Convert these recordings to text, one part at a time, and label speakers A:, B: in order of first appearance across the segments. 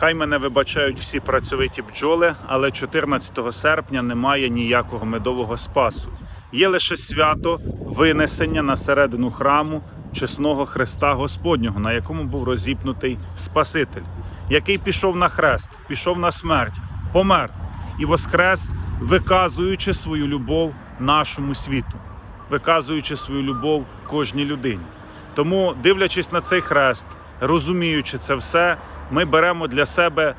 A: Хай мене вибачають всі працьовиті бджоли, але 14 серпня немає ніякого медового спасу. Є лише свято винесення на середину храму чесного Христа Господнього, на якому був розіпнутий Спаситель, який пішов на хрест, пішов на смерть, помер і воскрес, виказуючи свою любов нашому світу, виказуючи свою любов кожній людині. Тому, дивлячись на цей хрест, розуміючи це все, ми беремо для себе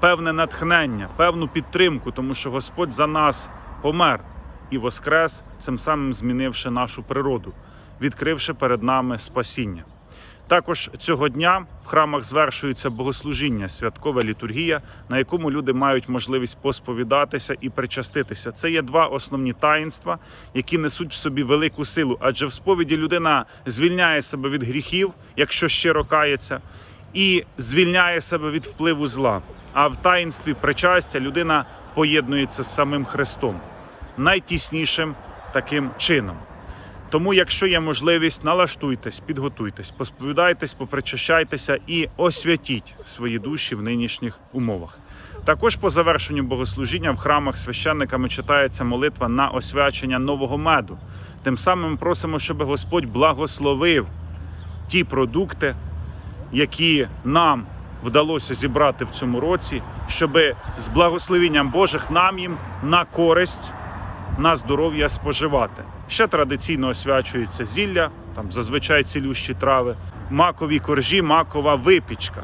A: певне натхнення, певну підтримку, тому що Господь за нас помер і воскрес, цим самим змінивши нашу природу, відкривши перед нами спасіння. Також цього дня в храмах звершується богослужіння, святкова літургія, на якому люди мають можливість посповідатися і причаститися. Це є два основні таїнства, які несуть в собі велику силу. Адже в сповіді людина звільняє себе від гріхів, якщо щиро кається, і звільняє себе від впливу зла. А в таїнстві причастя людина поєднується з самим Христом найтіснішим таким чином. Тому, якщо є можливість, налаштуйтесь, підготуйтесь, посповідайтесь, попричащайтеся і освятіть свої душі в нинішніх умовах. Також по завершенню богослужіння в храмах священниками читається молитва на освячення нового меду. Тим самим просимо, щоб Господь благословив ті продукти, які нам вдалося зібрати в цьому році, щоб з благословенням Божих нам їм на користь на здоров'я споживати. Ще традиційно освячується зілля, там зазвичай цілющі трави, макові коржі, макова випічка.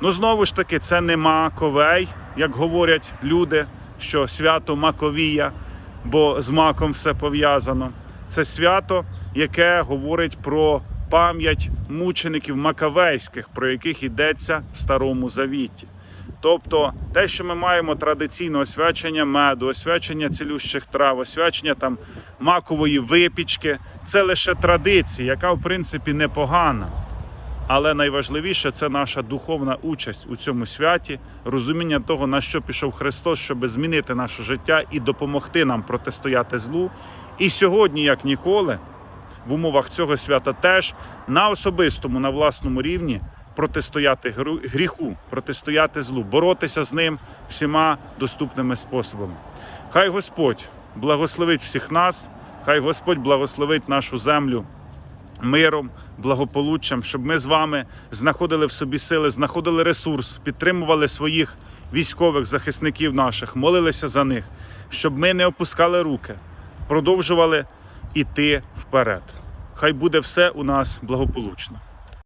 A: Ну знову ж таки, це не маковей, як говорять люди, що свято Маковія, бо з маком все пов'язано. Це свято, яке говорить про пам'ять мучеників макавейських, про яких йдеться в Старому Завіті. Тобто те, що ми маємо традиційно освячення меду, освячення цілющих трав, освячення там макової випічки, це лише традиція, яка в принципі непогана. Але найважливіше це наша духовна участь у цьому святі, розуміння того, на що пішов Христос, щоб змінити наше життя і допомогти нам протистояти злу. І сьогодні, як ніколи, в умовах цього свята теж на особистому, на власному рівні протистояти гріху, протистояти злу, боротися з ним всіма доступними способами. Хай Господь благословить всіх нас, хай Господь благословить нашу землю миром, благополуччям, щоб ми з вами знаходили в собі сили, знаходили ресурс, підтримували своїх військових захисників наших, молилися за них, щоб ми не опускали руки, продовжували іти вперед. Хай буде все у нас благополучно.